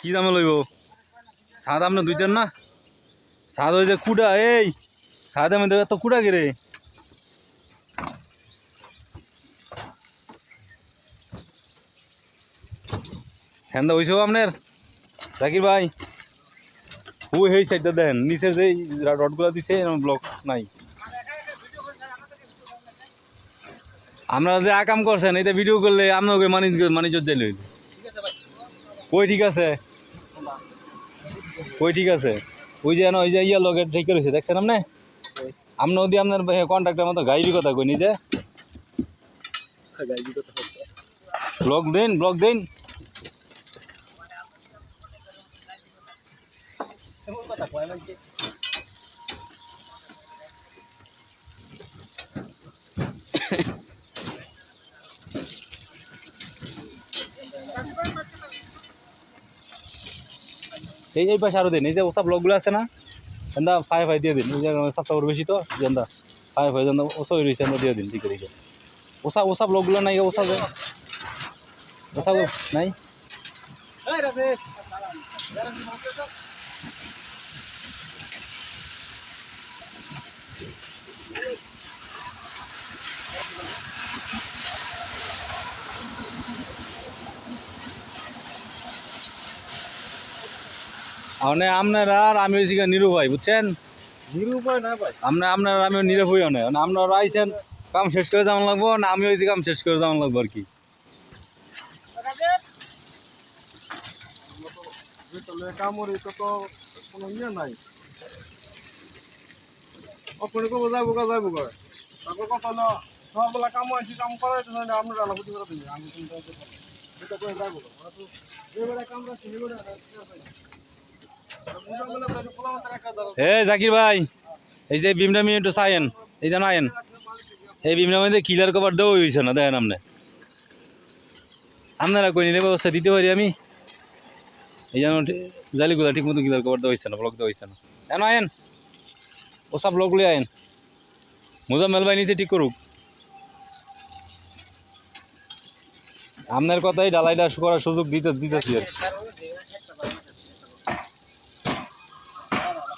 কি দামে লইব? সাদ আপনার দুইটার না? সাদ ওই যে কুড়া, এই, সাদ আমি তো কুড়া গেরে হ্যাঁ হইছে আপনার জাকির ভাই হু হেই সাইডটা দেখেন নিচের যে রডগুলো দিছে ব্লক নাই। আপনারা যে আকাম করছেন, এটা ভিডিও করলে আপনাকে মানিজ মানিজ যাইলে হইল কই ঠিক আছে? কই ঠিক আছে। ওই যে ওই যে ইয়া লগে ঠিক করেছে দেখছেন আপনি? আপনি ওদি আপনার কন্ট্রাক্টের মতো গাইবি কথা কই নিজে? ব্লক দিন ব্লক দিন। এই এই পাশে আরও দিন। এই যে ওসব ব্লকগুলো আছে না এন্দা ফাই ফাই দিয়ে দিন। এই যে সবটা বেশি তো যেন্দা ফাই ফাই যেন ওসব রয়েছে এন্দা দিয়ে দিন ঠিক আছে ওসব ওসব ব্লকগুলো নাই ওসব ওসব নাই? মানে আপনারা আর আমি হয়েছি গিয়ে নিরু ভাই বুঝছেন? নিরুপায় না ভাই? আপনি আপনার আমি নিরব হইও না মানে আপনারা আইছেন কাম শেষ করে যাওয়ান লাগবো না আমি হয়েছি কাম শেষ করে যাওয়ান লাগবো আর কি। তাহলে কামড়ে তো তো কোনো ইয়ে নাই কব যাব গা যাব গা কথা না সবগুলা কাম আছি কাম করাই তো আমরা এ জাকির ভাই, এই যে মিয়ে একটু চাইেন এই যেন আয়েন এই বিমরা মধ্যে কিলার কভার দেওয়া হয়েছে না, দেখেন আপনি। আপনারা কই নিলে ব্যবস্থা দিতে পারি আমি? এই যেন জালিগুলা ঠিক মতো কিলার কভার দেওয়া না ব্লক দেওয়া হয়েছে না কেন আয়েন ওসব ব্লকগুলি আয়েন মুজাম্মেল ভাই নিচে ঠিক করুক। আপনার কথাই ডালাইটা করার সুযোগ দিতে দিতেছি আর কি।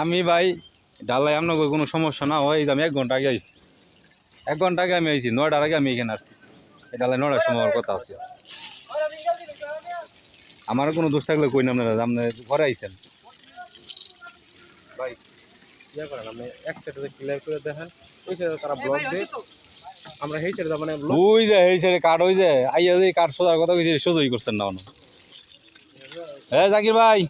আমি ভাই ডালাই আপনার কোনো সমস্যা না হয় এই যে আমি এক ঘণ্টা আগে আইছি। এক ঘণ্টা আগে আমি আইছি নয়টার আগে আমি এখানে আসছি। এই ডালাই নয়টার সময় আমার কথা আছে। আমার কোনো দোষ থাকলে কই না আপনারা আপনি ঘরে আইছেন। ভাই ইয়া করেন আপনি এক সাইডে ক্লিয়ার করে দেখেন ওই সাইডে তারা ব্লক দেয়। আমরা সেই সাইডে মানে ব্লক ওই যে এই ছেড়ে কাঠ ওই যে আইয়া যে কাঠ সোজার কথা কইছে সোজাই করছেন না হ্যাঁ জাকির ভাই।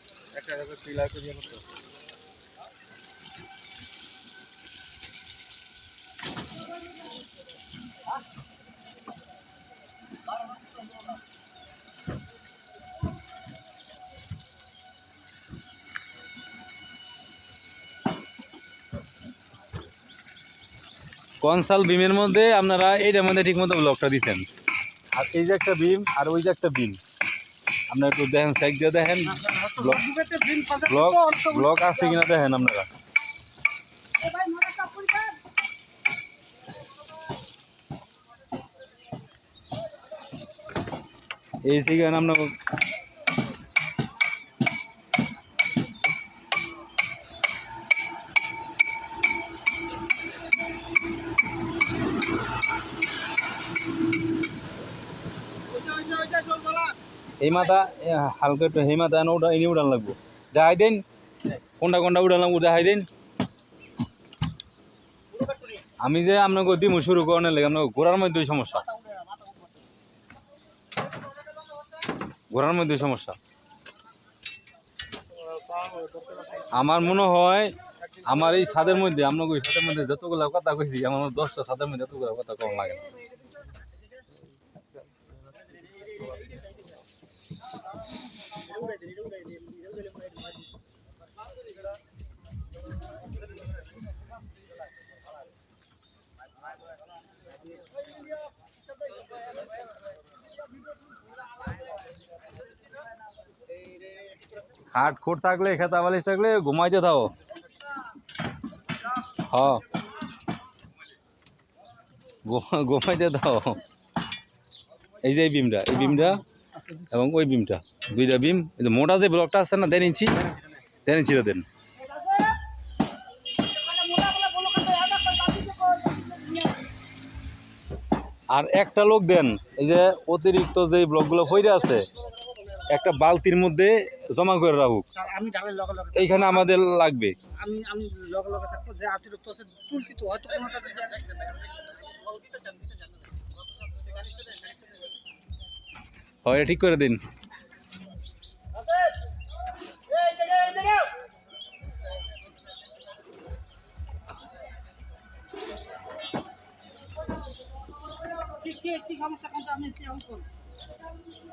কনসাল বিমের মধ্যে আপনারা এইটার মধ্যে ঠিক মতো ব্লকটা দিচ্ছেন আর এই যে একটা বিম আর ওই যে একটা বিম আপনারা একটু দেখেন সাইড দিয়ে দেখেন। ব্লক ব্লক ব্লক আছে কিনা দেখেন আপনারা। এই সেখানে আপনার এই মাথা হালকা একটু এই মাথা উঠা এনে উঠান লাগবো। দেখাই দিন। কোনটা কোনটা উঠান লাগবো, দেখাই দিন। আমি যে আপনাকে দিমু শুরু করানোর লেগে, আপনাকে ঘোরার মধ্যে সমস্যা। ঘোরার মধ্যে সমস্যা। আমার মনে হয়, আমার এই ছাদের মধ্যে, আপনাকে ওই ছাদের মধ্যে যতগুলো কথা কইছি, আমার দশটা ছাদের মধ্যে যতগুলো কথা কম লাগে না। হাট খোট থাকলে, খেতা বালিশ থাকলে ঘুমাইতে থাও। হ। ঘুমাইতে থাও। এই যে এই বিমটা এই বিমটা এবং ওই বিমটা। দুইটা বিম মোটা যে ব্লকটা আছে না দেন ইঞ্চি দেন ইঞ্চিটা দেন। আর একটা লোক দেন এই যে অতিরিক্ত যে ব্লকগুলো পইরে আছে একটা বালতির মধ্যে জমা করে রাখুক। এইখানে আমাদের লাগবে। হয় এটা ঠিক করে দিন। কি সমস্যা কিন্তু আমি কি আমি কোন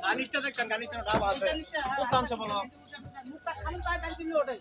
গানিসটা দেখছেন গানিসটা ডাব আছে কোথাও বলো। মুখটা খালি পায় ব্যাংকিং ওঠে।